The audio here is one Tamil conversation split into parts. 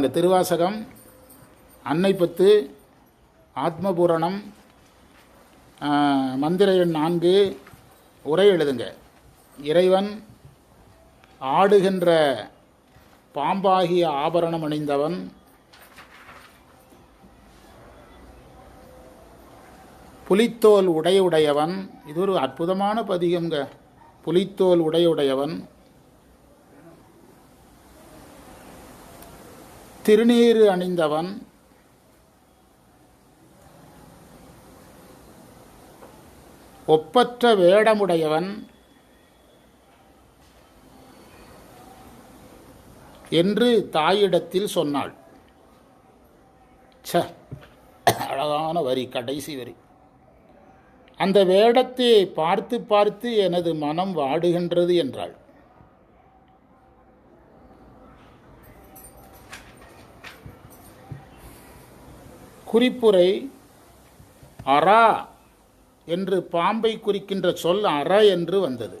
இந்த திருவாசகம் அன்னை பத்து ஆத்மபூரணம் மந்திர எண் நான்கு உரை எழுதுங்க. இறைவன் ஆடுகின்ற பாம்பாகிய ஆபரணம் அணிந்தவன் புலித்தோல் உடையுடையவன். இது ஒரு அற்புதமான பதிகம்ங்க. புலித்தோல் உடையுடையவன். திருநீறு அணிந்தவன் ஒப்பற்ற வேடமுடையவன் என்று தாயிடத்தில் சொன்னாள். ச அழகான வரி கடைசி வரி. அந்த வேடத்தை பார்த்து பார்த்து எனது மனம் வாடுகின்றது என்றாள். குறிப்புரை அரா என்று பாம்பை குறிக்கின்ற சொல் அற என்று வந்தது.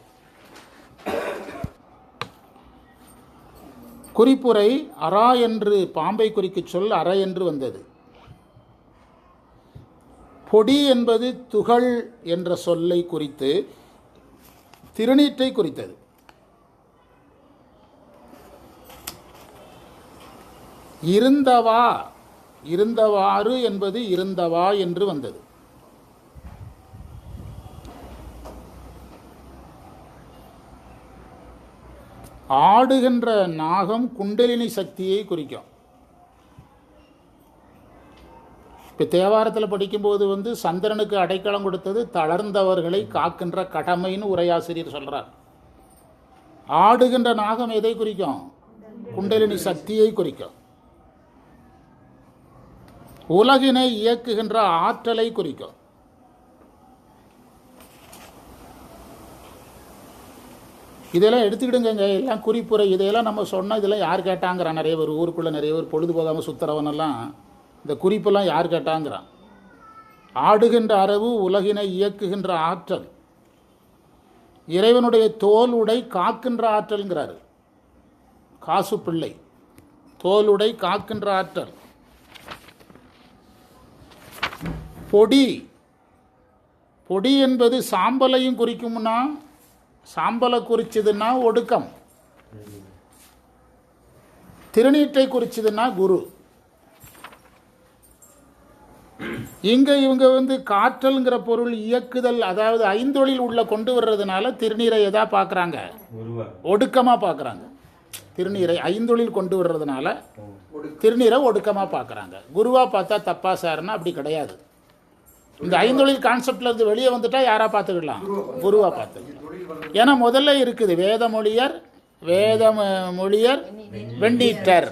குறிப்புரை அரா என்று பாம்பை குறிக்க சொல் அற என்று வந்தது. பொடி என்பது துகள் என்ற சொல்லை குறித்து திருநீற்றை குறித்தது. இருந்தவா இருந்தவாறு என்பது இருந்தவா என்று வந்தது. ஆடுகின்ற நாகம் குண்டலினி சக்தியை குறிக்கும். இப்போ தேவாரத்தில் படிக்கும்போது வந்து சந்திரனுக்கு அடைக்கலம் கொடுத்தது தளர்ந்தவர்களை காக்கின்ற கடமைன்னு உரையாசிரியர் சொல்றார். ஆடுகின்ற நாகம் எதை குறிக்கும்? குண்டலினி சக்தியை குறிக்கும். உலகினை இயக்குகின்ற ஆற்றலை குறிக்கும். இதெல்லாம் எடுத்துக்கிடுங்க எல்லாம் குறிப்புரை. இதையெல்லாம் நம்ம சொன்னால் இதெல்லாம் யார் கேட்டாங்கிறான் நிறைய பேர் ஊருக்குள்ளே நிறைய பேர் பொழுது போகாமல் சுற்றுறவனெல்லாம் இந்த குறிப்பெல்லாம் யார் கேட்டாங்கிறான் ஆடுகின்ற அரவு உலகினை இயக்குகின்ற ஆற்றல். இறைவனுடைய தோலுடை காக்கின்ற ஆற்றல்ங்கிறாரு. காசு பிள்ளை. தோலுடை காக்கின்ற ஆற்றல். பொடி. பொடி என்பது சாம்பலையும் குறிக்கும்னா சாம்பலை குறிச்சதுன்னா ஒடுக்கம். திருநீற்றை குறிச்சதுன்னா குரு. இங்க இவங்க வந்து காற்றல்ங்கிற பொருள் இயக்குதல் அதாவது ஐந்தொழில் உள்ள கொண்டு வர்றதுனால திருநீரை எதா பார்க்குறாங்க ஒடுக்கமாக பார்க்குறாங்க திருநீரை ஐந்தொழில் கொண்டு வர்றதுனால திருநீரை ஒடுக்கமாக பார்க்குறாங்க குருவாக பார்த்தா தப்பா சார்னா அப்படி கிடையாது. இந்த ஐந்தொழில் கான்செப்ட்ல இருந்து வெளியே வந்துட்டா யாரா பார்த்துக்கலாம்? குருவா பார்த்துக்கலாம். ஏன்னா முதல்ல இருக்குது வேத மொழியர் வேத மொழியர் வெண்ணீட்டர்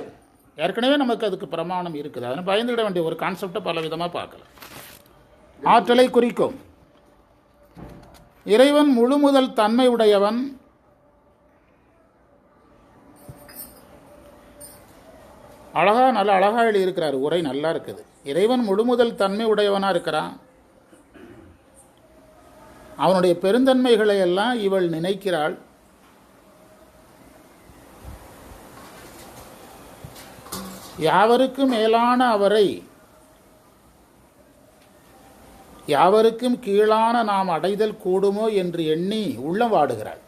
ஏற்கனவே நமக்கு அதுக்கு பிரமாணம் இருக்குது. அதனை பயந்துவிட வேண்டிய ஒரு கான்செப்டை பல விதமாக பார்க்கலாம். ஆற்றலை குறிக்கும். இறைவன் முழு முதல் தன்மை உடையவன். அழகா நல்ல அழகா எழுதியிருக்கிறார். உரை நல்லா இருக்குது. இறைவன் முழுமுதல் தன்மை உடையவனா இருக்கிறான். அவனுடைய பெருந்தன்மைகளை எல்லாம் இவள் நினைக்கிறாள். யாவருக்கும் மேலான அவரை யாவருக்கும் கீழான நாம் அடைதல் கூடுமோ என்று எண்ணி உள்ளம் வாடுகிறாள்.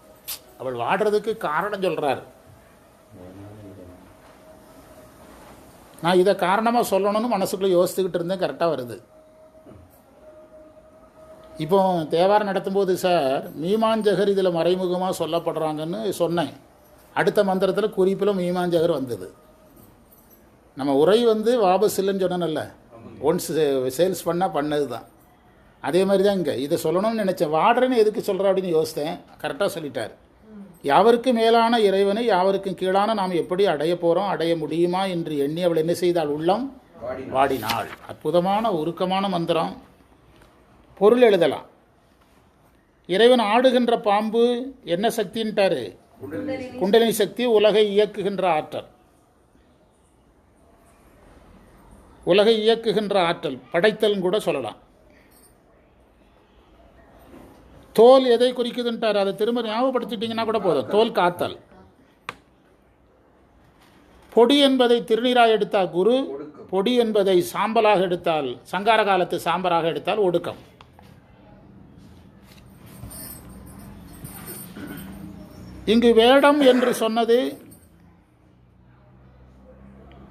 அவள் வாடுறதுக்கு காரணம் சொல்றார். நான் இதை காரணமாக சொல்லணும்னு மனசுக்குள்ளே யோசிச்சுக்கிட்டு இருந்தேன் கரெக்டாக வருது. இப்போ தேவாரம் நடத்தும்போது சார் மீமாஞ்சகர் இதில் மறைமுகமாக சொல்லப்படுறாங்கன்னு சொன்னேன். அடுத்த மந்திரத்தில் குறிப்பில் மீமாஞ்சகர் வந்தது. நம்ம உரை வந்து வாபஸ் இல்லைன்னு சொன்னேன்ல. ஒன்ஸ் சேல்ஸ் பண்ணால் பண்ணது தான் அதே மாதிரி தான் இங்கே. இதை சொல்லணும்னு நினச்சேன். வாடுறேன்னு எதுக்கு சொல்கிற அப்படின்னு யோசித்தேன். கரெக்டாக சொல்லிட்டார். யாவருக்கு மேலான இறைவனை யாவருக்கும் கீழான நாம் எப்படி அடைய போகிறோம் அடைய முடியுமா என்று எண்ணி அவள் என்ன செய்தாள்? உள்ளம் வாடினாள். அற்புதமான உருக்கமான மந்திரம். பொருள் எழுதலாம். இறைவன் ஆடுகின்ற பாம்பு என்ன சக்தின்ட்டாரு? குண்டலினி சக்தி உலகை இயக்குகின்ற ஆற்றல். உலகை இயக்குகின்ற ஆற்றல். படைத்தல் கூட சொல்லலாம். தோல் எதை குறிக்குதுன்ட்டார்? அதை திரும்ப ஞாபகப்படுத்திட்டீங்கன்னா கூட போதும். தோல் காத்தல். பொடி என்பதை திருநீராக எடுத்தால் குரு பொடி என்பதை சாம்பலாக எடுத்தால் சங்கார காலத்து சாம்பலாக எடுத்தால் ஒடுக்கம். இங்கு வேடம் என்று சொன்னது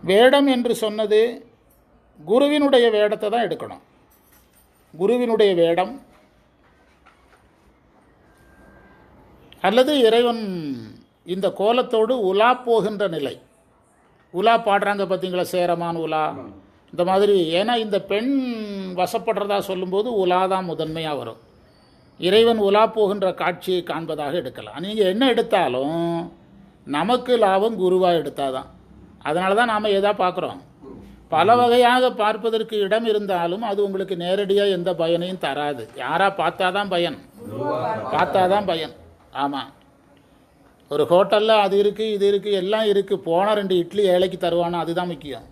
வேடம் என்று சொன்னது குருவினுடைய வேடத்தை தான் எடுக்கணும். குருவினுடைய வேடம் அல்லது இறைவன் இந்த கோலத்தோடு உலா போகின்ற நிலை. உலா பாடுறாங்க பார்த்தீங்களா? சேரமான் உலா. இந்த மாதிரி ஏன்னா இந்த பெண் வசப்படுறதா சொல்லும்போது உலா தான் முதன்மையாக வரும். இறைவன் உலா போகின்ற காட்சியை காண்பதாக எடுக்கலாம். நீங்கள் என்ன எடுத்தாலும் நமக்கு லாபம் குருவாக எடுத்தால் தான் அதனால தான் நாம் எதா பார்க்குறோம்? பல வகையாக பார்ப்பதற்கு இடம் இருந்தாலும் அது உங்களுக்கு நேரடியாக எந்த பயனையும் தராது. யாராக பார்த்தா தான் பயன்? பார்த்தா தான் பயன். ஆமாம் ஒரு ஹோட்டலில் அது இருக்குது இது இருக்குது எல்லாம் இருக்குது போனால் ரெண்டு இட்லி ஏழைக்கு தருவானா அதுதான் முக்கியம்.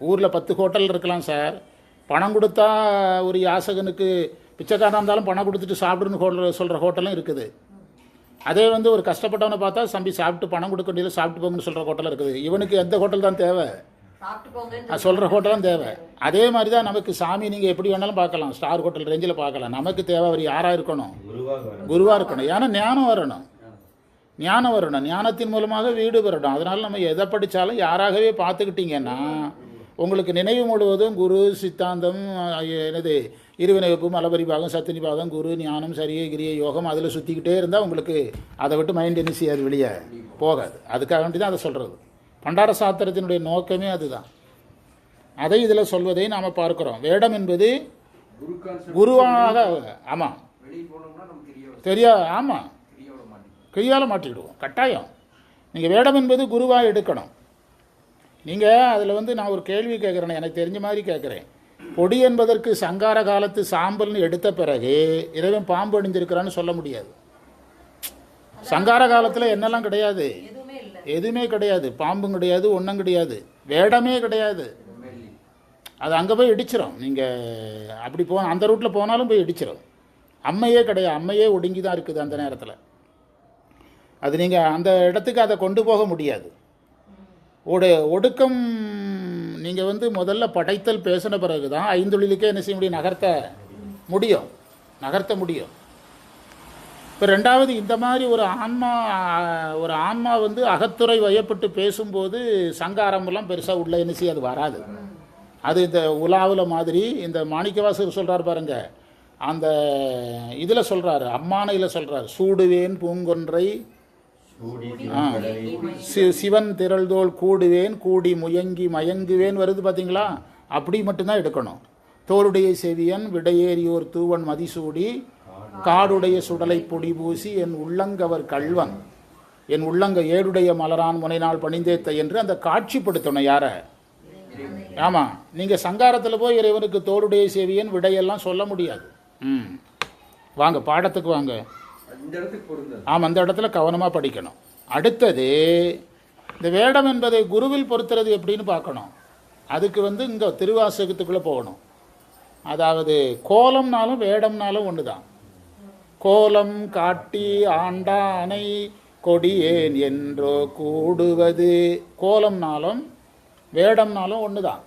ஊரில் பத்து ஹோட்டல் இருக்கலாம் சார். பணம் கொடுத்தா ஒரு யாசகனுக்கு பிச்சைக்காரனாக இருந்தாலும் பணம் கொடுத்துட்டு சாப்பிடுன்னு ஹோட்டல் சொல்கிற ஹோட்டலும் இருக்குது. அதே வந்து ஒரு கஷ்டப்பட்டவனை பார்த்தா தம்பி சாப்பிட்டு பணம் கொடுக்க வேண்டியது சாப்பிட்டு போங்கன்னு சொல்கிற ஹோட்டல் இருக்குது. இவனுக்கு எந்த ஹோட்டல் தான் தேவை? சாப்பிட்டு போங்கன்னு நான் சொல்கிற ஹோட்டலும் தேவை. அதே மாதிரி தான் நமக்கு சாமி நீங்கள் எப்படி வேணாலும் பார்க்கலாம். ஸ்டார் ஹோட்டல் ரேஞ்சில் பார்க்கலாம். நமக்கு தேவை அவர் யாராக இருக்கணும்? குருவாக இருக்கணும். ஏன்னா ஞானம் வரணும். ஞானம் வரணும். ஞானத்தின் மூலமாக வீடு பெறணும் அதனால் நம்ம எதை படித்தாலும் யாராகவே பார்த்துக்கிட்டீங்கன்னா உங்களுக்கு நினைவு முழுவதும் குரு சித்தாந்தம் என்னது இருவினை வகுப்பு மலபரி பாகம் குரு ஞானம் சரியை கிரிய யோகம் அதில் சுற்றிக்கிட்டே இருந்தால் உங்களுக்கு அதை விட்டு மைண்ட் என்ன செய்யாது வெளியே? போகாது. அதுக்காக வேண்டி தான் அதை சொல்கிறது பண்டார சாத்திரத்தினுடைய நோக்கமே அதுதான். அதை இதில் சொல்வதை நாம் பார்க்குறோம். வேடம் என்பது குருவாக ஆமாம் தெரியா ஆமாம் கையால் மாட்டிக்கிடுவோம். கட்டாயம். நீங்கள் வேடம் என்பது குருவாக எடுக்கணும். நீங்கள் அதில் வந்து நான் ஒரு கேள்வி கேட்குறேன் எனக்கு தெரிஞ்ச மாதிரி கேட்குறேன் பொடி என்பதற்கு சங்கார காலத்து சாம்பல்னு எடுத்த பிறகு இறைவன் பாம்பு அணிஞ்சிருக்கிறான்னு சொல்ல முடியாது. சங்கார காலத்தில் என்னெல்லாம் கிடையாது? எதுவுமே கிடையாது. பாம்பும் கிடையாது ஒன்றும் கிடையாது. வேடமே கிடையாது. அது அங்கே போய் இடிச்சிடும் நீங்கள் அப்படி போ அந்த ரூட்டில் போனாலும் போய் இடிச்சிடும் அம்மையே கிடையாது. அம்மையே ஒடுங்கி தான் இருக்குது அந்த நேரத்தில். அது நீங்கள் அந்த இடத்துக்கு அதை கொண்டு போக முடியாது. ஒடு ஒடுக்கம் நீங்கள் வந்து முதல்ல படைத்தல் பேசின பிறகு தான் ஐந்தொழிலுக்கே என்ன செய்ய முடியும்? நகர்த்த முடியும். நகர்த்த முடியும். இப்போ ரெண்டாவது இந்த மாதிரி ஒரு ஆன்மா ஒரு ஆன்மா வந்து அகத்துறை வயப்பட்டு பேசும்போது சங்காரமெல்லாம் பெருசாக உள்ள என்ன செய்ய அது வராது. அது இந்த உலாவில் மாதிரி இந்த மாணிக்கவாசர் சொல்கிறார் பாருங்க. அந்த இதில் சொல்கிறாரு அம்மானையில் சொல்கிறார் சூடுவேன் பூங்கொன்றை சிவன் திரள்தோள் கூடுவேன் கூடி முயங்கி மயங்குவேன் வருது பார்த்தீங்களா அப்படி மட்டும்தான் எடுக்கணும். தோளுடைய செவியன் விடையேறியோர் தூவன் மதிசூடி காடுடைய சுடலை பொடி பூசி என் உள்ளங்கவர் கள்வன். என் உள்ளங்க ஏடுடைய மலரான் முனைநாள் பணிந்தேத்த என்று அந்த காட்சிப்படுத்தணும் யாரை? ஆமாம் நீங்கள் சங்காரத்தில் போய் இறைவனுக்கு தோளுடைய செவியன் விடையெல்லாம் சொல்ல முடியாது. ம். வாங்க பாடத்துக்கு வாங்க. ஆமாம் அந்த இடத்துல கவனமாக படிக்கணும். அடுத்தது இந்த வேடம் என்பதை குருவில் பொறுத்துறது எப்படின்னு பார்க்கணும். அதுக்கு வந்து இங்கே திருவாசகத்துக்குள்ளே போகணும். அதாவது கோலம்னாலும் வேடம்னாலும் ஒன்று தான் கோலம் காட்டி ஆண்டானை கொடியேன் என்றோ கூடுவது. கோலம்னாலும் வேடம்னாலும் ஒன்று தான்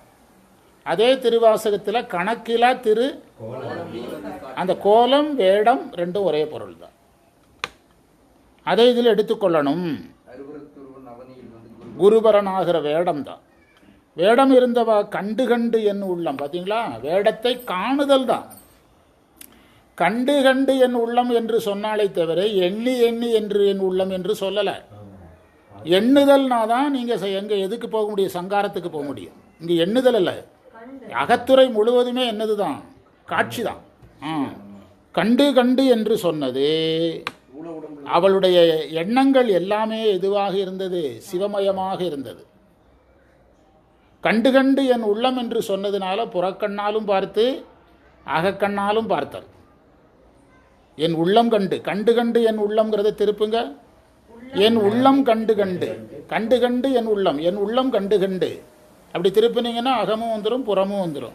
அதே திருவாசகத்தில் கணக்கிலா திரு அந்த கோலம் வேடம் ரெண்டும் ஒரே பொருள் தான் அதை இதில் எடுத்துக்கொள்ளணும். குருபரனாகிற வேடம் தான். வேடம் இருந்தவா கண்டு கண்டு என் உள்ளம். பார்த்தீங்களா வேடத்தை காணுதல் தான். கண்டு கண்டு என் உள்ளம் என்று சொன்னாலே தவிர எண்ணி எண்ணி என்று என் உள்ளம் என்று சொல்லலை. எண்ணுதல்னா தான் நீங்கள் எங்கே எதுக்கு போக முடியும்? சங்காரத்துக்கு போக முடியும். இங்கே எண்ணுதல் இல்லை. அகத்துறை முழுவதுமே என்னது தான். காட்சி தான். ஆ. கண்டு கண்டு என்று சொன்னது. அவளுடைய எண்ணங்கள் எல்லாமே எதுவாக இருந்தது? சிவமயமாக இருந்தது. கண்டு கண்டு என் உள்ளம் என்று சொன்னதுனால புறக்கண்ணாலும் பார்த்து அகக்கண்ணாலும் பார்த்தார் என் உள்ளம் கண்டு. கண்டு கண்டு என் உள்ளம்ங்கிறத திருப்புங்க. என் உள்ளம் கண்டு கண்டு. கண்டு கண்டு என் உள்ளம். என் உள்ளம் கண்டு கண்டு. அப்படி திருப்பினீங்கன்னா அகமும் வந்துடும் புறமும் வந்துடும்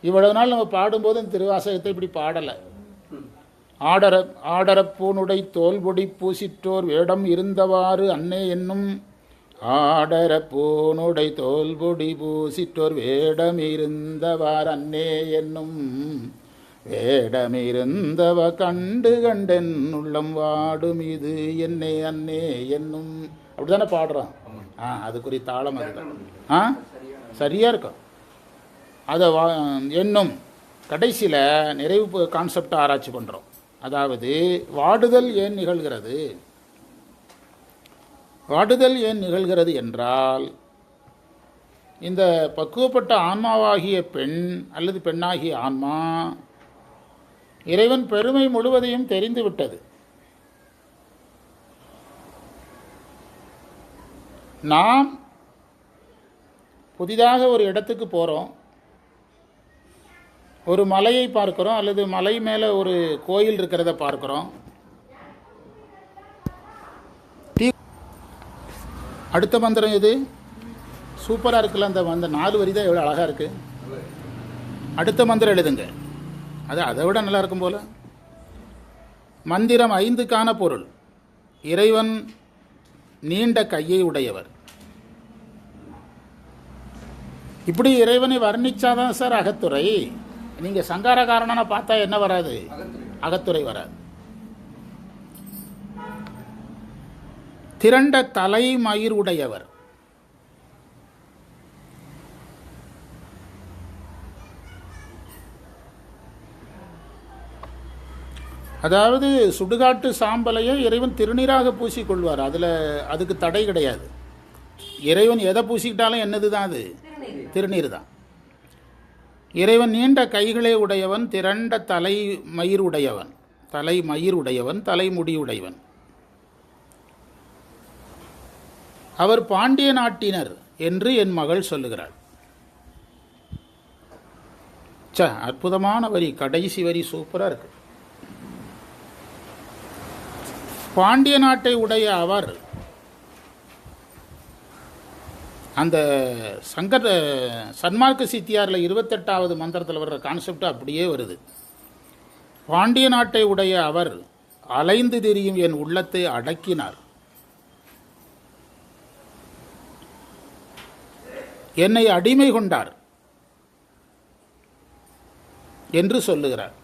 இவ்வளவு நாள் நம்ம பாடும்போது இந்த திருவாசகத்தை இப்படி பாடலை. ஆடர ஆடரப்பூனுடை தோல்பொடி பூசிற்றோர் வேடம் இருந்தவாறு அன்னே என்னும் ஆடரப்பூனுடை தோல்பொடி பூசிற்றோர் இருந்தவாறு அன்னே என்னும் வேடமிருந்தவ கண்டு கண்டென் உள்ளம் வாடும் இது என்னே அன்னே என்னும். அப்படிதானே பாடுறான்? ஆ அதுக்குரிய தாளம் அதுதான் ஆ சரியாக இருக்கும் அதை வா என்னும். கடைசியில் நிறைவு கான்செப்டை ஆராய்ச்சி பண்ணுறோம் அதாவது வாடுதல் ஏன் நிகழ்கிறது? வாடுதல் ஏன் நிகழ்கிறது என்றால் இந்த பக்குவப்பட்ட ஆன்மாவாகிய பெண் அல்லது பெண்ணாகிய ஆன்மா இறைவன் பெருமை முழுவதையும் தெரிந்துவிட்டது. நாம் புதிதாக ஒரு இடத்துக்கு போகிறோம் ஒரு மலையை பார்க்குறோம் அல்லது மலை மேலே ஒரு கோயில் இருக்கிறத பார்க்குறோம். டீ அடுத்த மந்திரம் எது? சூப்பராக இருக்குல்ல அந்த அந்த நாலு வரி தான் எவ்வளோ அழகாக இருக்குது அடுத்த மந்திரம் எழுதுங்க. அது அதை விட நல்லா இருக்கும் போல். மந்திரம் ஐந்துக்கான பொருள். இறைவன் நீண்ட கையை உடையவர். இப்படி இறைவனை வர்ணிச்சாதான் சார் அகத்துறை. நீங்கள் சங்காரகாரனா பார்த்தா என்ன வராது? அகத்துறை வராது. திரண்ட தலைமயிர் உடையவர் அதாவது சுடுகாட்டு சாம்பலையை இறைவன் திருநீராக பூசிக்கொள்வார். அதில் அதுக்கு தடை கிடையாது. இறைவன் எதை பூசிக்கிட்டாலும் என்னது தான் அது? திருநீர். தான் இறைவன் நீண்ட கைகளை உடையவன் திரண்ட தலை மயிர் உடையவன் தலை மயிருடையவன் தலைமுடியுடையவன் அவர் பாண்டிய நாட்டினர் என்று என் மகள் சொல்லுகிறாள். ச அற்புதமான வரி கடைசி வரி சூப்பராக இருக்கு. பாண்டிய நாட்டை உடைய அவர் அந்த சங்கர் சன்மார்க்க சித்தியாரில் இருபத்தெட்டாவது மந்திரத்தில் வர்ற கான்செப்ட் அப்படியே வருது பாண்டிய நாட்டை உடைய அவர் அலைந்து திரியும் என் உள்ளத்தை அடக்கினார் என்னை அடிமை கொண்டார் என்று சொல்லுகிறார்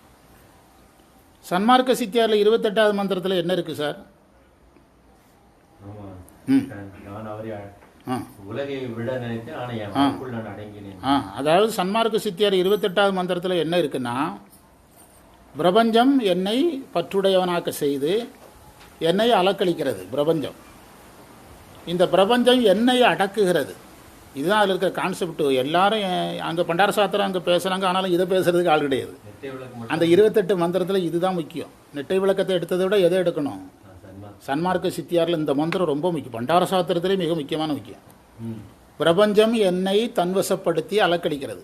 சன்மார்க்க சித்தியாரில் இருபத்தெட்டாவது மந்திரத்தில் என்ன இருக்கு சார். ம். உலகை விட நினைத்தேன் ஆனா என் ஆ. மனக்குள் நான் அடங்கினேன். ஆ. அதாவது சன்மார்க்க சித்தியார் இருபத்தெட்டாவது மந்திரத்தில் என்ன இருக்குன்னா பிரபஞ்சம் என்னை பற்றுடையவனாக்க செய்து என்னை அலக்களிக்கிறது பிரபஞ்சம். இந்த பிரபஞ்சம் என்னை அடக்குகிறது. இதுதான் அதில் இருக்கிற கான்செப்ட் எல்லாரும் அங்கே பண்டார சாத்திரம் அங்கே பேசுகிறாங்க ஆனாலும் இதை பேசுறதுக்கு ஆள் கிடையாது. அந்த இருபத்தெட்டு மந்திரத்தில் இதுதான் முக்கியம். நெட்டை விளக்கத்தை எடுத்ததை விட எதை எடுக்கணும்? சன்மார்க்க- சித்தியாரில் இந்த மந்திரம் ரொம்ப முக்கியம். பண்டார சாத்திரத்திலே மிக முக்கியமான முக்கியம். பிரபஞ்சம் என்னை தன்வசப்படுத்தி அலக்களிக்கிறது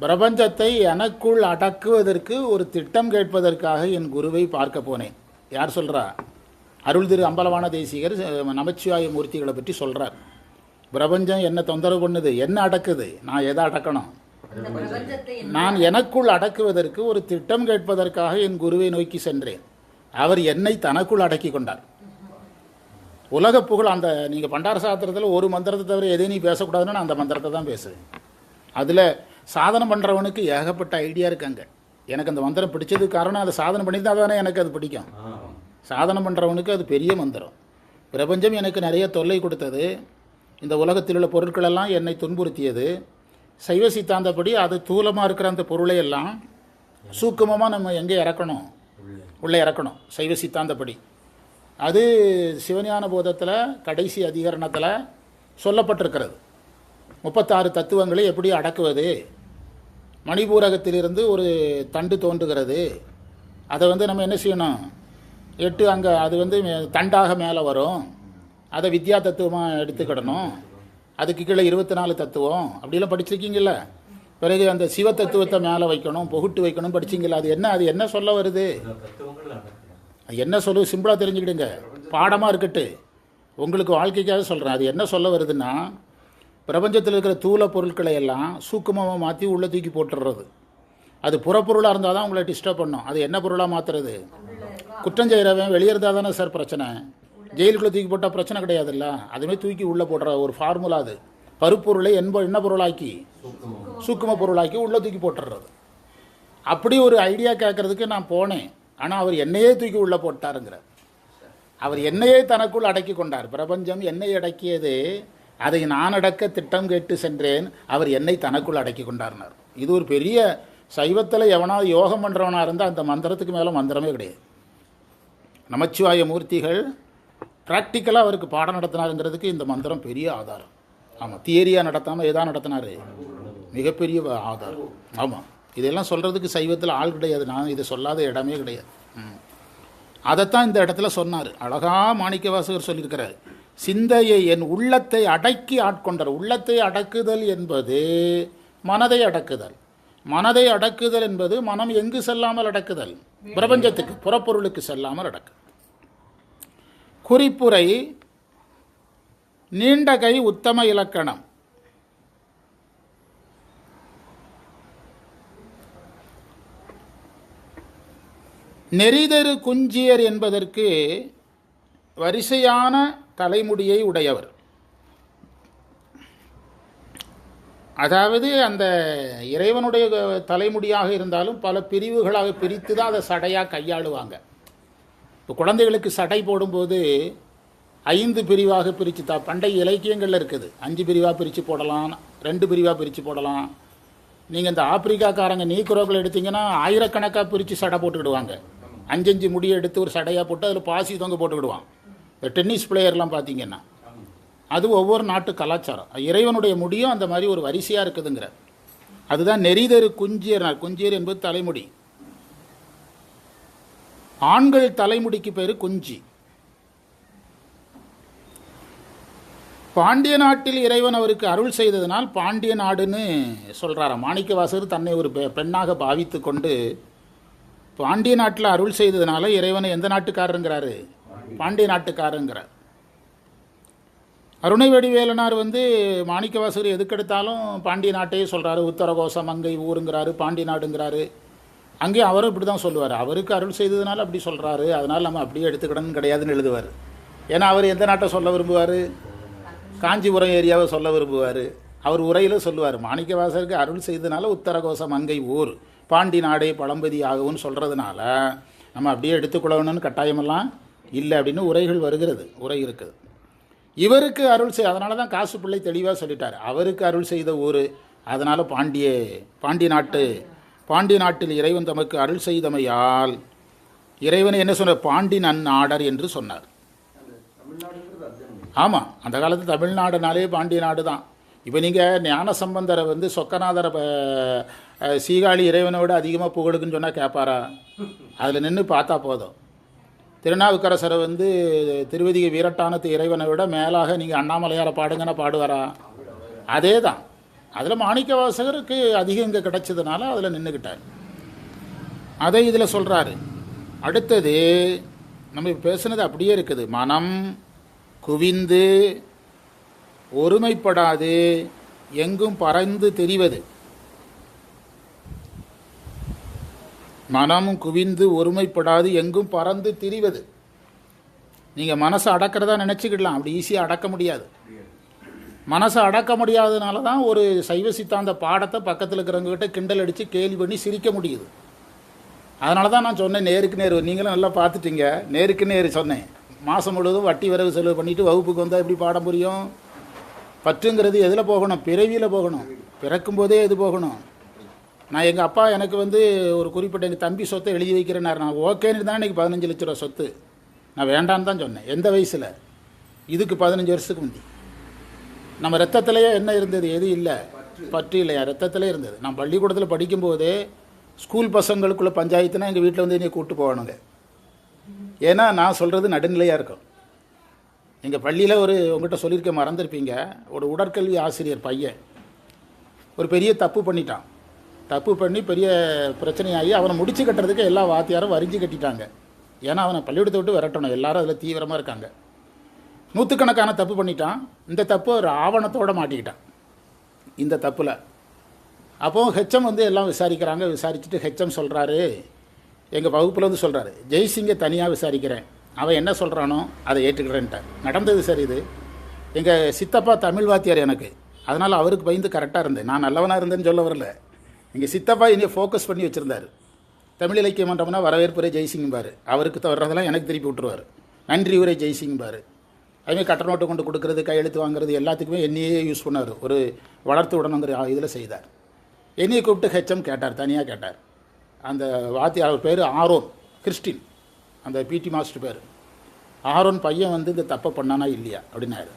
பிரபஞ்சத்தை எனக்குள் அடக்குவதற்கு ஒரு திட்டம் கேட்பதற்காக என் குருவை பார்க்க போனேன். யார் சொல்றா? அருள் திரு அம்பலவான தேசிகர் நமச்சிவாய மூர்த்திகளை பற்றி சொல்றார். பிரபஞ்சம் என்ன தொந்தரவு பண்ணுது என்ன அடக்குது? நான் எதை அடக்கணும்? நான் எனக்குள் அடக்குவதற்கு ஒரு திட்டம் கேட்பதற்காக என் குருவை நோக்கி சென்றேன். அவர் என்னை தனக்குள் அடக்கி கொண்டார். உலக புகழ் அந்த நீங்கள் பண்டார சாத்திரத்தில் ஒரு மந்திரத்தை தவிர எதையும் நீ பேசக்கூடாதுன்னு நான் அந்த மந்திரத்தை தான் பேசுவேன். அதில் சாதனம் பண்ணுறவனுக்கு ஏகப்பட்ட ஐடியா இருக்காங்க எனக்கு அந்த மந்திரம் பிடிச்சதுக்கு காரணம் அதை சாதனை பண்ணி தான் தானே எனக்கு அது பிடிக்கும். ஆ. சாதனம் பண்ணுறவனுக்கு அது பெரிய மந்திரம். பிரபஞ்சம் எனக்கு நிறைய தொல்லை கொடுத்தது. இந்த உலகத்தில் உள்ள பொருட்களெல்லாம் என்னை துன்புறுத்தியது. சைவ சித்தாந்தப்படி அது தூலமாக இருக்கிற அந்த பொருளை எல்லாம் சூக்குமமாக நம்ம எங்கே இறக்கணும்? உள்ளே. இறக்கணும். சைவ சித்தாந்தப்படி. அது சிவஞான போதத்தில் கடைசி அதிகரணத்தில் சொல்லப்பட்டிருக்கிறது. முப்பத்தாறு தத்துவங்களை எப்படி அடக்குவது? மணிபூரகத்திலிருந்து ஒரு தண்டு தோன்றுகிறது. அதை வந்து நம்ம என்ன செய்யணும்? எட்டு அங்கே அது வந்து தண்டாக மேலே வரும். அதை வித்யா தத்துவமாக எடுத்துக்கிடணும். அதுக்கு கீழே இருபத்தி நாலு தத்துவம். அப்படிலாம் படிச்சிருக்கீங்கல்ல? பிறகு அந்த சிவ தத்துவத்தை மேலே வைக்கணும் பொகுட்டு வைக்கணும் படிச்சிங்களா அது என்ன அது என்ன சொல்ல வருது? அது என்ன சொல்லு சிம்பிளாக தெரிஞ்சுக்கிடுங்க. பாடமாக இருக்கட்டு. உங்களுக்கு வாழ்க்கைக்காக சொல்கிறேன் அது என்ன சொல்ல வருதுன்னா பிரபஞ்சத்தில் இருக்கிற தூள பொருட்களை எல்லாம் சூக்குமமாக மாற்றி உள்ளே தூக்கி போட்டுடுறது அது புறப்பொருளாக இருந்தால் தான் உங்களை டிஸ்டர்ப் பண்ணும். அது என்ன பொருளாக மாற்றுறது குற்றம் செய்கிறவன் வெளியே இருந்தால் தானே சார் பிரச்சனை? ஜெயிலுக்குள்ளே தூக்கி போட்டால் பிரச்சனை கிடையாதுல்ல? அதுவே தூக்கி உள்ளே போடுற ஒரு ஃபார்முலா அது. பருப்பொருளை என்ப என்ன பொருளாக்கி? சூக்கும பொருளாக்கி உள்ளே தூக்கி போட்டுடுறது அப்படி ஒரு ஐடியா கேட்கறதுக்கு நான் போனேன். ஆனால் அவர் என்னையே தூக்கி உள்ளே போட்டாருங்கிறார். அவர் என்னையே தனக்குள் அடக்கி கொண்டார். பிரபஞ்சம் என்னை அடக்கியது அதை நான் அடக்க திட்டம் கேட்டு சென்றேன். அவர் என்னை தனக்குள் அடக்கி கொண்டார்னார். இது ஒரு பெரிய சைவத்தில் எவனாவது யோகம் பண்ணுறவனாக இருந்தால் அந்த மந்திரத்துக்கு மேலே மந்திரமே கிடையாது. நமச்சிவாய மூர்த்திகள் ப்ராக்டிக்கலாக அவருக்கு பாடம் நடத்தினாருங்கிறதுக்கு இந்த மந்திரம் பெரிய ஆதாரம். ஆமாம் தியரியாக நடத்தாமல் எதா நடத்தினாரு. மிகப்பெரிய ஆதாரம். ஆமாம் இதெல்லாம் சொல்கிறதுக்கு சைவத்தில் ஆள் கிடையாது. நான் இதை சொல்லாத இடமே கிடையாது. ம். அதைத்தான் இந்த இடத்துல சொன்னார். அழகா மாணிக்கவாசகர் சொல்லியிருக்கிறார். சிந்தையை என் உள்ளத்தை அடக்கி ஆட்கொண்டார். உள்ளத்தை அடக்குதல் என்பது மனதை அடக்குதல். மனதை அடக்குதல் என்பது மனம் எங்கு செல்லாமல் அடக்குதல். பிரபஞ்சத்துக்கு புறப்பொருளுக்கு செல்லாமல் அடக்கு. குறிப்புரை நீண்ட கை உத்தம இலக்கணம். நெறிதரு குஞ்சியர் என்பதற்கு வரிசையான தலைமுடியை உடையவர். அதாவது அந்த இறைவனுடைய தலைமுடியாக இருந்தாலும் பல பிரிவுகளாக பிரித்து தான் அதை சடையாக கையாளுவாங்க. இப்போ குழந்தைகளுக்கு சடை போடும்போது ஐந்து பிரிவாக பிரித்து தான் பண்டைய இலக்கியங்களில் இருக்குது. அஞ்சு பிரிவாக பிரித்து போடலாம் ரெண்டு பிரிவாக பிரித்து போடலாம். நீங்கள் இந்த ஆப்பிரிக்காக்காரங்க நீக்குரோக்கள் எடுத்தீங்கன்னா ஆயிரக்கணக்காக பிரித்து சடை போட்டுக்கிடுவாங்க. அஞ்சஞ்சு முடியை எடுத்து ஒரு சடையாக போட்டு அதில் பாசி தொங்க போட்டுக்கிடுவான். இந்த டென்னிஸ் பிளேயர்லாம் பார்த்தீங்கன்னா அது ஒவ்வொரு நாட்டு கலாச்சாரம். இறைவனுடைய முடியும் அந்த மாதிரி ஒரு வரிசையாக இருக்குதுங்கிற. அதுதான் நெறிதரு குஞ்சியர் குஞ்சியர் என்பது தலைமுடி. ஆண்கள் தலைமுடிக்கு பேர் குஞ்சி. பாண்டிய நாட்டில் இறைவன் அவருக்கு அருள் செய்ததனால் பாண்டிய நாடுன்னு சொல்கிறாராம் மாணிக்கவாசகர் தன்னை ஒரு பெ- பெண்ணாக பாவித்து கொண்டு பாண்டிய நாட்டில் அருள் செய்ததுனால இறைவனை எந்த நாட்டுக்காரருங்கிறாரு? பாண்டிய நாட்டுக்காரங்கிறார் அருணைவடிவேலனார் வந்து மாணிக்கவாசகர் எதுக்கெடுத்தாலும் பாண்டிய நாட்டையே சொல்கிறாரு உத்தரகோசம் அங்கை ஊருங்கிறாரு பாண்டிய நாடுங்கிறாரு. அங்கேயும் அவரும் இப்படி தான் சொல்லுவார். அவருக்கு அருள் செய்ததுனால அப்படி சொல்கிறாரு அதனால் நம்ம அப்படியே எடுத்துக்கிடணும் கிடையாதுன்னு எழுதுவார். ஏன்னா அவர் எந்த நாட்டை சொல்ல விரும்புவார்? காஞ்சிபுரம் ஏரியாவை சொல்ல விரும்புவார். அவர் உரையில் சொல்லுவார் மாணிக்கவாசருக்கு அருள் செய்தனால உத்தரகோசம் அங்கை ஊர். பாண்டி நாடே பழம்பதி ஆகும்னு சொல்கிறதுனால நம்ம அப்படியே எடுத்துக்கொள்ளணும்னு கட்டாயமெல்லாம் இல்லை அப்படின்னு உரைகள் வருகிறது உரை இருக்குது. இவருக்கு அருள் செய் அதனால தான் காசு பிள்ளை தெளிவாக சொல்லிட்டார். அவருக்கு அருள் செய்த ஊர் அதனால் பாண்டிய பாண்டி நாட்டு பாண்டி நாட்டில் இறைவன் தமக்கு அருள் செய்தமையால் இறைவன் என்ன சொன்னார்? பாண்டி நன் ஆடர் என்று சொன்னார். ஆமாம் அந்த காலத்து தமிழ்நாடுனாலே பாண்டிய நாடு தான் இப்போ நீங்கள் ஞான சம்பந்தரை வந்து சொக்கநாதரை சீகாழி இறைவனை விட அதிகமாக புகழுக்குன்னு சொன்னால் கேட்பாரா அதில் நின்று பார்த்தா போதும். திருநாவுக்கரசரை வந்து திருவதிகை வீரட்டானத்து இறைவனை விட மேலாக நீங்கள் அண்ணாமலையாரை பாடுங்கன்னா பாடுவாரா? அதே தான் அதில் மாணிக்க வாசகருக்கு அதிகம் இங்கே கிடைச்சதுனால அதில் நின்றுக்கிட்டார் அதை இதில் சொல்கிறாரு அடுத்தது நம்ம பேசுனது அப்படியே இருக்குது. மனம் குவிந்து ஒருமைப்படாது எங்கும் பறந்து தெரிவது. மனம் குவிந்து ஒருமைப்படாது எங்கும் பறந்து திரிவது. நீங்கள் மனசை அடக்கிறதா நினச்சிக்கிடலாம். அப்படி ஈஸியாக அடக்க முடியாது. மனசை அடக்க முடியாததுனால தான் ஒரு சைவ சித்தாந்த பாடத்தை பக்கத்தில் இருக்கிறவங்ககிட்ட கிண்டல் அடித்து கேலி பண்ணி சிரிக்க முடியுது. அதனால தான் நான் சொன்னேன் நேருக்கு நேர். நீங்களும் நல்லா பார்த்துட்டீங்க. நேருக்கு நேர் சொன்னேன். மாதம் முழுவதும் வட்டி வரவு செலவு பண்ணிவிட்டு வகுப்புக்கு வந்தால் எப்படி பாடம் புரியும்? பற்றுங்கிறது எதில் போகணும்? பிறவியில் போகணும். பிறக்கும் போதே எது போகணும்? நான் எங்கள் அப்பா எனக்கு வந்து ஒரு குறிப்பிட்ட எங்கள் தம்பி சொத்தை எழுதி வைக்கிறேன்னாரு. நான் ஓகேன்னு தான் இன்றைக்கி பதினஞ்சு லட்ச ரூபா சொத்து. நான் வேண்டான்னு தான் சொன்னேன். எந்த வயசில்? இதுக்கு பதினஞ்சு வருஷத்துக்கு முந்தி. நம்ம ரத்தத்திலேயே என்ன இருந்தது? எது இல்லை? பற்று இல்லையா? ரத்தத்திலே இருந்தது. நான் பள்ளிக்கூடத்தில் படிக்கும்போதே ஸ்கூல் பசங்களுக்குள்ள பஞ்சாயத்துனா எங்கள் வீட்டில் வந்து என்னை கூப்பிட்டு போகணுங்க ஏன்னா நான் சொல்கிறது நடுநிலையாக இருக்கும். எங்கள் பள்ளியில் ஒரு உங்கள்கிட்ட சொல்லியிருக்க மறந்துருப்பீங்க. ஒரு உடற்கல்வி ஆசிரியர் பையன் ஒரு பெரிய தப்பு பண்ணிட்டான். தப்பு பண்ணி பெரிய பிரச்சனையாகி அவனை முடிச்சு கட்டுறதுக்கு எல்லா வாத்தியாரும் வரிஞ்சு கட்டிட்டாங்க. ஏன்னா அவனை பள்ளிக்கூடத்தை விட்டு விரட்டணும். எல்லாரும் அதில் தீவிரமாக இருக்காங்க. நூற்றுக்கணக்கான தப்பு பண்ணிட்டான். இந்த தப்பு ஒரு ஆவணத்தோட மாட்டிக்கிட்டான். இந்த தப்பில். அப்போது ஹெச்எம் வந்து எல்லாம் விசாரிக்கிறாங்க. விசாரிச்சுட்டு ஹெச்எம் சொல்கிறாரு எங்கள் வகுப்பில் வந்து சொல்கிறாரு ஜெய்சிங்கை தனியாக விசாரிக்கிறேன். அவன் என்ன சொல்கிறானோ அதை ஏற்றுக்கிறேன்ட்டார். நடந்தது சரி இது. எங்கள் சித்தப்பா தமிழ் வாத்தியார் எனக்கு. அதனால் அவருக்கு பயந்து கரெக்டாக இருந்தேன். நான் நல்லவனாக இருந்தேன்னு சொல்ல வரல. எங்கள் சித்தப்பா என்னைய ஃபோக்கஸ் பண்ணி வச்சுருந்தார். தமிழ் இலக்கிய மன்றம்னா வரவேற்புரை ஜெய்சிங்பார் அவருக்கு வர்றதெல்லாம் எனக்கு திருப்பி விட்டுருவார். நன்றி உரை ஜெய்சிங்பார் அதுமாதிரி கட்ட நோட்டு கொண்டு கொடுக்குறது கையெழுத்து வாங்குறது எல்லாத்துக்குமே என்னையே யூஸ் பண்ணார். ஒரு வளர்த்து விடணுங்கிற இதில் செய்தார். என்னையை கூப்பிட்டு ஹெச்எம் கேட்டார் தனியாக கேட்டார். அந்த வாத்தியார் பேர் ஆரோன் கிறிஸ்டின். அந்த பிடி மாஸ்டர் பேர். ஆரோன் பையன் வந்து இந்த தப்பை பண்ணானா இல்லையா? அப்படின்னாரு.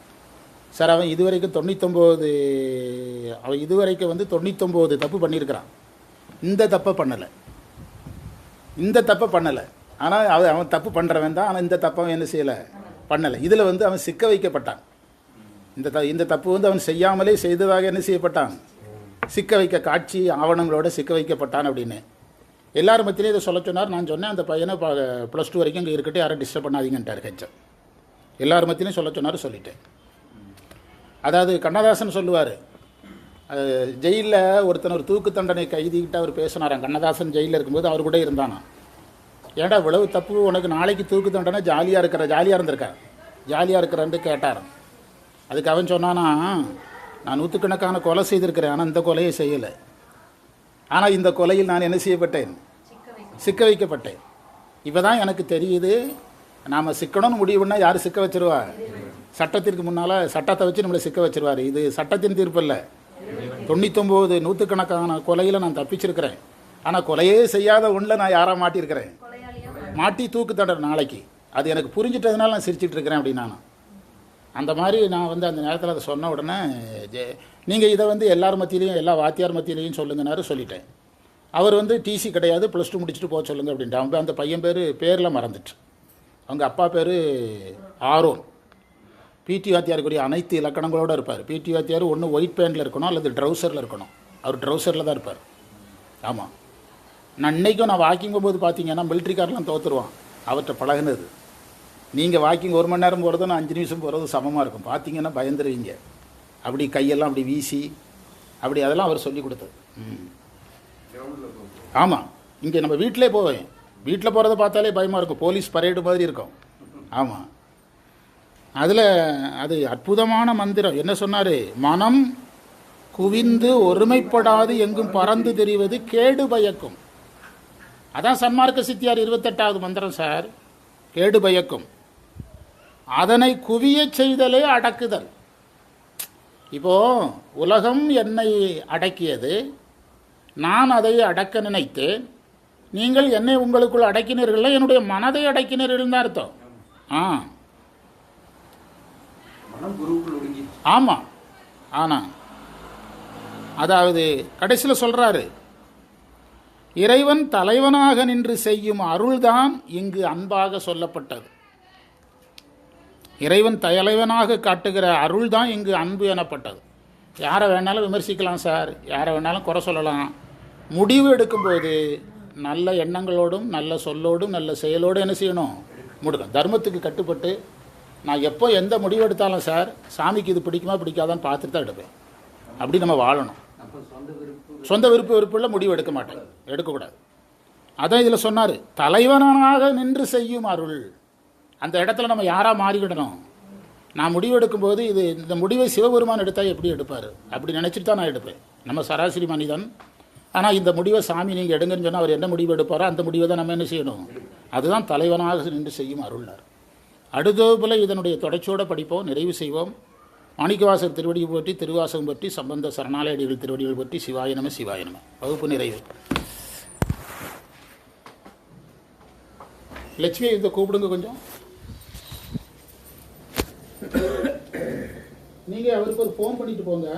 சார் அவன் இதுவரைக்கும் தொண்ணூத்தொம்போது அவன் இதுவரைக்கும் வந்து தொண்ணூத்தொம்போது தப்பு பண்ணியிருக்கிறான். இந்த தப்பை பண்ணலை. இந்த தப்பை பண்ணலை. ஆனால் அவன் அவன் தப்பு பண்ணுறவன் தான். ஆனால் இந்த தப்பை அவன் என்ன செய்யலை? பண்ணலை. இதில் வந்து அவன் சிக்க வைக்கப்பட்டான். இந்த த இந்த தப்பு வந்து அவன் செய்யாமலே செய்ததாக என்ன செய்யப்பட்டான்? சிக்க வைக்க காட்சி ஆவணங்களோட சிக்க வைக்கப்பட்டான் அப்படின்னு. எல்லார் மத்தியிலையும் இதை சொல்ல சொன்னார். நான் சொன்னேன் அந்த பையனை ப்ளஸ் டூ வரைக்கும் இங்கே இருக்கட்டும் யாரும் டிஸ்டர்ப் பண்ணாதீங்கன்ட்டார் ஹெச்எம் எல்லார் மத்தியிலையும் சொல்ல சொன்னார் சொல்லிட்டேன். அதாவது கண்ணதாசன் சொல்லுவார் ஜெயிலில் ஒருத்தன் ஒரு தூக்கு தண்டனை கைதிக்கிட்டு அவர் பேசினாராம். கண்ணதாசன் ஜெயிலில் இருக்கும்போது அவர் கூட இருந்தானா? ஏன்டா இவ்வளவு தப்பு? உனக்கு நாளைக்கு தூக்கு தண்டனை ஜாலியாக இருக்கிற ஜாலியாக இருந்திருக்கார். ஜாலியாக இருக்கிறான்னு கேட்டார். அதுக்கு அவன் சொன்னானா நான் நூற்றுக்கணக்கான கொலை செய்திருக்கிறேன் ஆனால் இந்த கொலையை செய்யலை. ஆனால் இந்த கொலையில் நான் என்ன செய்யப்பட்டேன்? சிக்க வைக்கப்பட்டேன். இப்போ தான் எனக்கு தெரியுது. நாம் சிக்கணும்னு முடிவுன்னா யார் சிக்க வச்சிருவா? சட்டத்திற்கு முன்னால் சட்டத்தை வச்சு நம்மளை சிக்க வச்சிருவார். இது சட்டத்தின் தீர்ப்பு இல்லை. தொண்ணூத்தொம்போது நூற்றுக்கணக்கான கொலையில் நான் தப்பிச்சிருக்கிறேன். ஆனால் கொலையே செய்யாத ஒன்றில் நான் யாராக மாட்டியிருக்கிறேன் மாட்டி தூக்கு தண்டனை நாளைக்கு. அது எனக்கு புரிஞ்சிட்டதுனால நான் சிரிச்சிட்டு இருக்கிறேன் அப்படின்னு நான் அந்த மாதிரி நான் வந்து அந்த நேரத்தில் அதை சொன்ன உடனே ஜெ நீங்கள் இதை வந்து எல்லார் மத்தியிலையும் எல்லா வாத்தியார் மத்தியிலையும் சொல்லுங்கன்னாரு சொல்லிட்டேன். அவர் வந்து டிசி கிடையாது ப்ளஸ் டூ முடிச்சுட்டு போக சொல்லுங்கள் அப்படின்ட்டு. அவங்க அந்த பையன் பேர் பேரில் மறந்துட்டு. அவங்க அப்பா பேர் ஆரோன். பிடி வாத்தியாருக்குரிய அனைத்து இலக்கணங்களோடு இருப்பார். பிடி வாத்தியார் ஒன்று ஒயிட் பேண்டில் இருக்கணும் அல்லது ட்ரௌசரில் இருக்கணும். அவர் ட்ரௌசரில் தான் இருப்பார். ஆமாம் நான் இன்றைக்கும் நான் வாக்கிங் போகும்போது பார்த்தீங்கன்னா மிலிட்ரிக்காரெலாம் தோற்றுருவான் அவர்கிட்ட பழகுனது. நீங்கள் வாக்கிங் ஒரு மணி நேரம் போகிறதும் நான் அஞ்சு நிமிஷம் போகிறது சமமாக இருக்கும். பார்த்தீங்கன்னா பயந்துருவீங்க. அப்படி கையெல்லாம் அப்படி வீசி அப்படி அதெல்லாம் அவர் சொல்லி கொடுத்தது. ம் ஆமாம் இங்கே நம்ம வீட்டிலே போவேன். வீட்டில் போகிறத பார்த்தாலே பயமாக இருக்கும். போலீஸ் பரேடு மாதிரி இருக்கும். ஆமாம் அதில் அது அற்புதமான மந்திரம். என்ன சொன்னார்? மனம் குவிந்து ஒருமைப்படாது எங்கும் பறந்து தெரிவது கேடு பயக்கும். அதான் சன்மார்க்க சித்தியார் இருபத்தெட்டாவது மந்திரம் சார். கேடு பயக்கும். அதனை குவியச் செய்தலே அடக்குதல். இப்போ உலகம் என்னை அடக்கியது நான் அதை அடக்க நினைத்தேன். நீங்கள் என்னை உங்களுக்குள் அடக்கினீர்கள் என்னுடைய மனதை அடக்கினீர்கள் தான் அர்த்தம். ஆ. ஆமாம் ஆனால் அதாவது கடைசியில் சொல்கிறாரு இறைவன் தலைவனாக நின்று செய்யும் அருள்தான் இங்கு அன்பாக சொல்லப்பட்டது. இறைவன் தலைவனாக காட்டுகிற அருள் தான் இங்கு அன்பு எனப்பட்டது. யாரை வேணாலும் விமர்சிக்கலாம் சார். யாரை வேணாலும் குறை சொல்லலாம். முடிவு எடுக்கும்போது நல்ல எண்ணங்களோடும் நல்ல சொல்லோடும் நல்ல செயலோடும் என்ன செய்யணும்? முடுக்கும் தர்மத்துக்கு கட்டுப்பட்டு நான் எப்போ எந்த முடிவு எடுத்தாலும் சார் சாமிக்கு இது பிடிக்குமா பிடிக்காதான்னு பார்த்துட்டு தான் எடுப்பேன். அப்படி நம்ம வாழணும். சொந்த விருப்பு விருப்ப விருப்பமுள்ள முடிவு எடுக்க மாட்டேன். எடுக்கக்கூடாது. அதான் இதில் சொன்னார் தலைவனாக நின்று செய்யும் அருள். அந்த இடத்துல நம்ம யாராக மாறிவிடணும்? நான் முடிவு எடுக்கும்போது இது இந்த முடிவை சிவபெருமான் எடுத்தால் எப்படி எடுப்பார்? அப்படி நினச்சிட்டு தான் நான் எடுப்பேன். நம்ம சராசரி மனிதன். ஆனால் இந்த முடிவை சாமி நீங்கள் எடுங்கன்னு சொன்னால் அவர் என்ன முடிவு எடுப்பாரோ அந்த முடிவை தான் நம்ம என்ன செய்யணும்? அதுதான் தலைவனாக நின்று செய்யும் அருள்னார். அடுத்ததுபோல இதனுடைய தொடர்ச்சியோடு படிப்போம் நிறைவு செய்வோம். மாணிக்கவாசர் திருவடியை பற்றி திருவாசகம் பற்றி சம்பந்த சரணாலயடிகள் திருவடிகள் பற்றி சிவாயனம சிவாயனம வகுப்பு நிறைவு. லட்சுமி இதை கூப்பிடுங்க கொஞ்சம். நீங்கள் அவருக்கு ஒரு ஃபோன் பண்ணிட்டு போங்க.